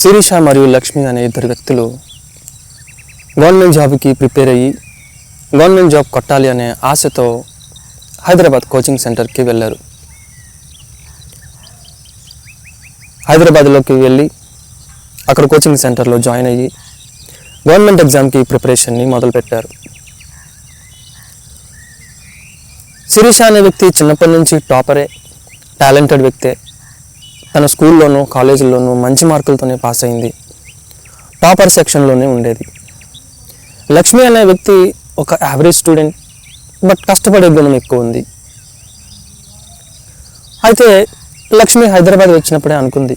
శిరీష మరియు లక్ష్మి అనే ఇద్దరు వ్యక్తులు గవర్నమెంట్ జాబ్కి ప్రిపేర్ అయ్యి గవర్నమెంట్ జాబ్ కొట్టాలి అనే ఆశతో హైదరాబాద్ కోచింగ్ సెంటర్కి వెళ్ళారు. హైదరాబాద్లోకి వెళ్ళి అక్కడ కోచింగ్ సెంటర్లో జాయిన్ అయ్యి గవర్నమెంట్ ఎగ్జామ్కి ప్రిపరేషన్ని మొదలుపెట్టారు. శిరీష అనే వ్యక్తి చిన్నప్పటి నుంచి టాపరే టాలెంటెడ్ వ్యక్తే. తన స్కూల్లోనూ కాలేజీల్లోనూ మంచి మార్కులతోనే పాస్ అయింది. టాపర్ సెక్షన్లోనే ఉండేది. లక్ష్మి అనే వ్యక్తి ఒక యావరేజ్ స్టూడెంట్ బట్ కష్టపడే గుణం ఎక్కువ ఉంది. అయితే లక్ష్మి హైదరాబాద్ వచ్చినప్పుడే అనుకుంది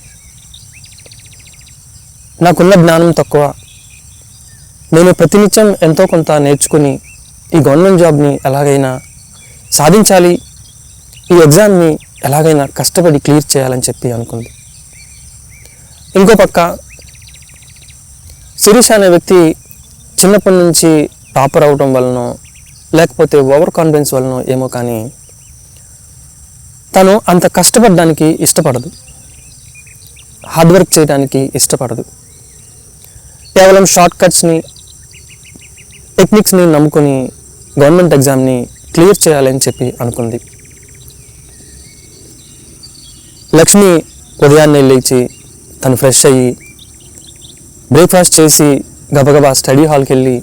నాకున్న జ్ఞానం తక్కువ. నేను ప్రతినిత్యం ఎంతో కొంత నేర్చుకుని ఈ గవర్నమెంట్ జాబ్ని ఎలాగైనా సాధించాలి. ఈ ఎగ్జామ్ని ఎలాగైనా కష్టపడి క్లియర్ చేయాలని చెప్పి అనుకుంది. ఇంకో పక్క శిరీష అనే వ్యక్తి చిన్నప్పటి నుంచి టాపర్ అవడం వలన లేకపోతే ఓవర్ కాన్ఫిడెన్స్ వలన ఏమో కానీ తను అంత కష్టపడడానికి ఇష్టపడదు. హార్డ్ వర్క్ చేయడానికి ఇష్టపడదు. కేవలం షార్ట్ కట్స్ని టెక్నిక్స్ని నమ్ముకొని గవర్నమెంట్ ఎగ్జామ్ని క్లియర్ చేయాలని చెప్పి అనుకుంది. లక్ష్మి ఉదయాన్నే లేచి తను ఫ్రెష్ అయ్యి బ్రేక్ఫాస్ట్ చేసి గబగబా స్టడీ హాల్కి వెళ్ళి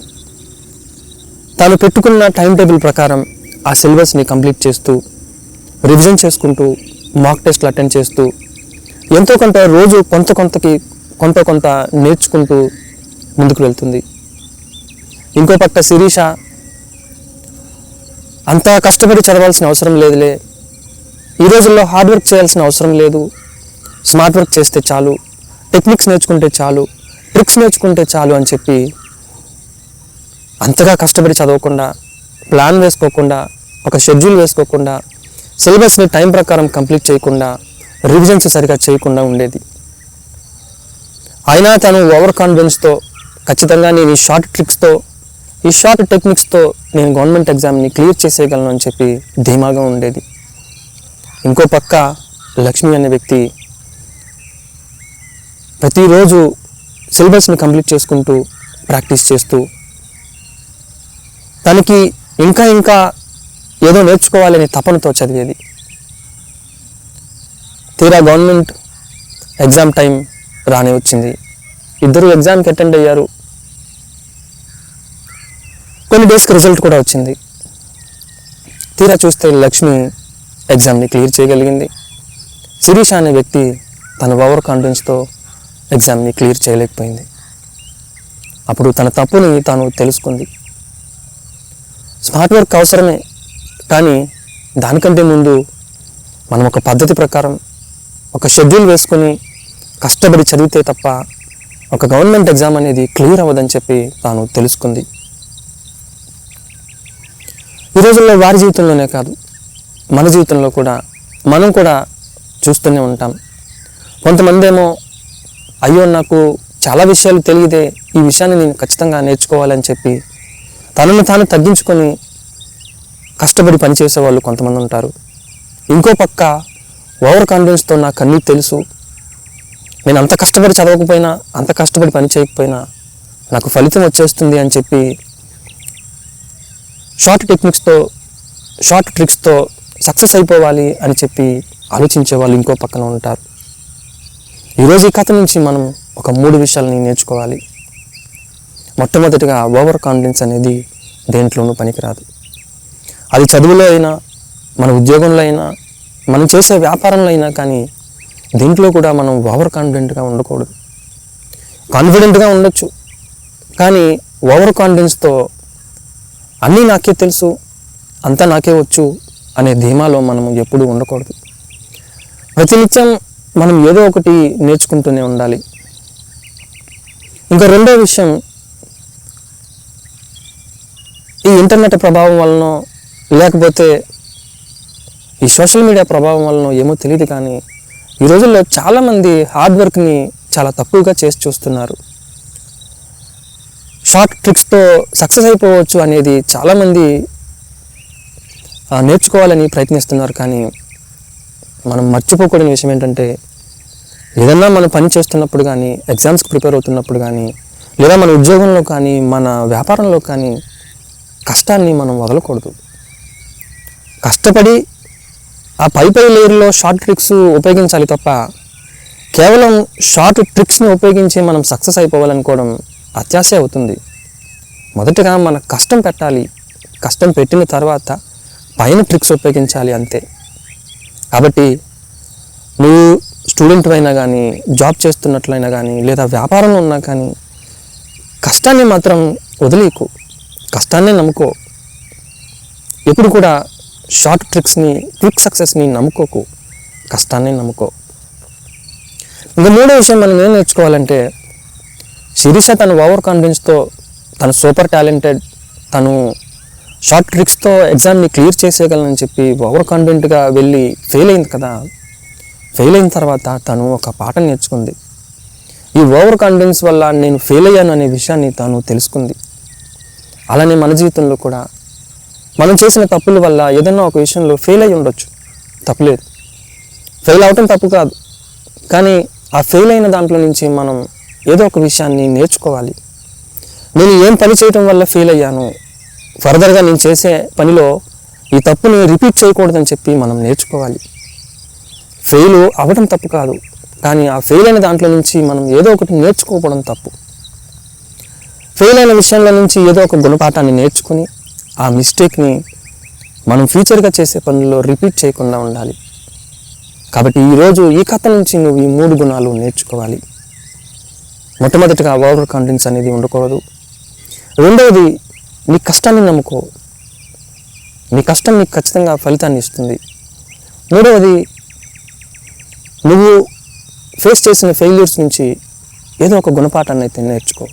తాను పెట్టుకున్న టైం టేబుల్ ప్రకారం ఆ సిలబస్ని కంప్లీట్ చేస్తూ రివిజన్ చేసుకుంటూ మాక్ టెస్ట్లు అటెండ్ చేస్తూ ఎంతో కొంత రోజు కొంత కొంతకి కొంత కొంత నేర్చుకుంటూ ముందుకు వెళ్తుంది. ఇంకో పక్క శిరీష అంత కష్టపడి చదవాల్సిన అవసరం లేదులే ఈ రోజుల్లో హార్డ్ వర్క్ చేయాల్సిన అవసరం లేదు. స్మార్ట్ వర్క్ చేస్తే చాలు. టెక్నిక్స్ నేర్చుకుంటే చాలు. ట్రిక్స్ నేర్చుకుంటే చాలు అని చెప్పి అంతగా కష్టపడి చదవకుండా ప్లాన్ వేసుకోకుండా ఒక షెడ్యూల్ వేసుకోకుండా సిలబస్ని టైం ప్రకారం కంప్లీట్ చేయకుండా రివిజన్స్ సరిగా చేయకుండా ఉండేది. అయినా తను ఓవర్ కాన్ఫిడెన్స్తో ఖచ్చితంగా నేను ఈ షార్ట్ ట్రిక్స్తో ఈ షార్ట్ టెక్నిక్స్తో నేను గవర్నమెంట్ ఎగ్జామ్ని క్లియర్ చేసేయగలను అని చెప్పి ధీమాగా ఉండేది. ఇంకో పక్క లక్ష్మి అనే వ్యక్తి ప్రతిరోజు సిలబస్ని కంప్లీట్ చేసుకుంటూ ప్రాక్టీస్ చేస్తూ తనకి ఇంకా ఇంకా ఏదో నేర్చుకోవాలనే తపనతో చదివేది. తీరా గవర్నమెంట్ ఎగ్జామ్ టైం రానే వచ్చింది. ఇద్దరు ఎగ్జామ్కి అటెండ్ అయ్యారు. కొన్ని డేస్కి రిజల్ట్ కూడా వచ్చింది. తీరా చూస్తే లక్ష్మి ఎగ్జామ్ని క్లియర్ చేయగలిగింది. శిరీష అనే వ్యక్తి తన ఓవర్ కాన్ఫిడెన్స్తో ఎగ్జామ్ని క్లియర్ చేయలేకపోయింది. అప్పుడు తన తప్పుని తాను తెలుసుకుంది. స్మార్ట్ వర్క్ అవసరమే కానీ దానికంటే ముందు మనం ఒక పద్ధతి ప్రకారం ఒక షెడ్యూల్ వేసుకొని కష్టపడి చదివితే తప్ప ఒక గవర్నమెంట్ ఎగ్జామ్ అనేది క్లియర్ అవ్వదని చెప్పి తాను తెలుసుకుంది. ఈ రోజుల్లో వారి జీవితంలోనే కాదు మన జీవితంలో కూడా మనం కూడా చూస్తూనే ఉంటాం. కొంతమంది ఏమో అయ్యో నాకు చాలా విషయాలు తెలియదే ఈ విషయాన్ని నేను ఖచ్చితంగా నేర్చుకోవాలని చెప్పి తనను తాను తగ్గించుకొని కష్టపడి పనిచేసే వాళ్ళు కొంతమంది ఉంటారు. ఇంకో పక్క ఓవర్ కాన్ఫిడెన్స్తో నాకు అన్నీ తెలుసు. నేను అంత కష్టపడి చదవకపోయినా అంత కష్టపడి పని చేయకపోయినా నాకు ఫలితం వచ్చేస్తుంది అని చెప్పి షార్ట్ టెక్నిక్స్తో షార్ట్ ట్రిక్స్తో సక్సెస్ అయిపోవాలి అని చెప్పి ఆలోచించే వాళ్ళు ఇంకో పక్కన ఉంటారు. ఈరోజు ఈ కథ నుంచి మనం ఒక మూడు విషయాలని నేర్చుకోవాలి. మొట్టమొదటిగా ఓవర్ కాన్ఫిడెన్స్ అనేది దేంట్లోనూ పనికిరాదు. అది చదువులో అయినా మన ఉద్యోగంలో అయినా మనం చేసే వ్యాపారంలో అయినా కానీ దీంట్లో కూడా మనం ఓవర్ కాన్ఫిడెంట్గా ఉండకూడదు. కాన్ఫిడెంట్గా ఉండొచ్చు. కానీ ఓవర్ కాన్ఫిడెన్స్తో అన్నీ నాకే తెలుసు అంతా నాకే వచ్చు అనే ధీమాలో మనం ఎప్పుడూ ఉండకూడదు. ప్రతినిత్యం మనం ఏదో ఒకటి నేర్చుకుంటూనే ఉండాలి. ఇంకా రెండో విషయం ఈ ఇంటర్నెట్ ప్రభావం వలన లేకపోతే ఈ సోషల్ మీడియా ప్రభావం వలన ఏమో తెలియదు కానీ ఈ రోజుల్లో చాలామంది హార్డ్ వర్క్ని చాలా తక్కువగా చేసి చూస్తున్నారు. షార్ట్ ట్రిక్స్తో సక్సెస్ అయిపోవచ్చు అనేది చాలామంది నేర్చుకోవాలని ప్రయత్నిస్తున్నారు కానీ మనం మర్చిపోకూడని విషయం ఏంటంటే ఏదన్నా మనం పని చేస్తున్నప్పుడు కానీ ఎగ్జామ్స్కి ప్రిపేర్ అవుతున్నప్పుడు కానీ లేదా మన ఉద్యోగంలో కానీ మన వ్యాపారంలో కానీ కష్టాన్ని మనం వదలకూడదు. కష్టపడి ఆ పై పై లేయర్లో షార్ట్ ట్రిక్స్ ఉపయోగించాలి తప్ప కేవలం షార్ట్ ట్రిక్స్ని ఉపయోగించి మనం సక్సెస్ అయిపోవాలనుకోవడం అత్యాశ అవుతుంది. మొదటగా మన కష్టం పెట్టాలి. కష్టం పెట్టిన తర్వాత పైన ట్రిక్స్ ఉపయోగించాలి అంతే. కాబట్టి నువ్వు స్టూడెంట్ అయినా కానీ జాబ్ చేస్తున్నట్లయినా కానీ లేదా వ్యాపారంలో ఉన్నా కానీ కష్టాన్ని మాత్రం వదిలేకు. కష్టాన్నే నమ్ముకో. ఎప్పుడు కూడా షార్ట్ ట్రిక్స్ని క్విక్ సక్సెస్ని నమ్ముకోకు. కష్టాన్ని నమ్ముకో. ఇంకా మూడో విషయం మనం ఏం నేర్చుకోవాలంటే శిరీష తన ఓవర్ కాన్ఫిడెన్స్తో తను సూపర్ టాలెంటెడ్ తను షార్ట్ ట్రిక్స్తో ఎగ్జామ్ని క్లియర్ చేసేయగలనని చెప్పి ఓవర్ కాన్ఫిడెంట్గా వెళ్ళి ఫెయిల్ అయింది కదా. ఫెయిల్ అయిన తర్వాత తను ఒక పాఠం నేర్చుకుంది. ఈ ఓవర్ కాన్ఫిడెన్స్ వల్ల నేను ఫెయిల్ అయ్యాను అనే విషయాన్ని తాను తెలుసుకుంది. అలానే మన జీవితంలో కూడా మనం చేసిన తప్పుల వల్ల ఏదైనా ఒక విషయంలో ఫెయిల్ అయి ఉండొచ్చు. తప్పులేదు ఫెయిల్ అవటం తప్పు కాదు. కానీ ఆ ఫెయిల్ అయిన దాంట్లో నుంచి మనం ఏదో ఒక విషయాన్ని నేర్చుకోవాలి. నేను ఏం పని చేయటం వల్ల ఫెయిల్ అయ్యాను? ఫర్దర్గా నేను చేసే పనిలో ఈ తప్పుని రిపీట్ చేయకూడదని చెప్పి మనం నేర్చుకోవాలి. ఫెయిల్ అవ్వడం తప్పు కాదు. కానీ ఆ ఫెయిల్ అయిన దాంట్లో నుంచి మనం ఏదో ఒకటి నేర్చుకోకపోవడం తప్పు. ఫెయిల్ అయిన విషయంలో నుంచి ఏదో ఒక గుణపాఠాన్ని నేర్చుకుని ఆ మిస్టేక్ని మనం ఫ్యూచర్గా చేసే పనుల్లో రిపీట్ చేయకుండా ఉండాలి. కాబట్టి ఈరోజు ఈ కథ నుంచి నువ్వు ఈ మూడు గుణాలు నేర్చుకోవాలి. మొట్టమొదటిగా ఓవర్ కాన్ఫిడెన్స్ అనేది ఉండకూడదు. రెండవది నీ కష్టాన్ని నమ్ముకో. నీ కష్టం నీకు ఖచ్చితంగా ఫలితాన్ని ఇస్తుంది. మూడవది నువ్వు ఫేస్ చేసిన ఫెయిల్యూర్స్ నుంచి ఏదో ఒక గుణపాఠాన్ని అయితే నేర్చుకో.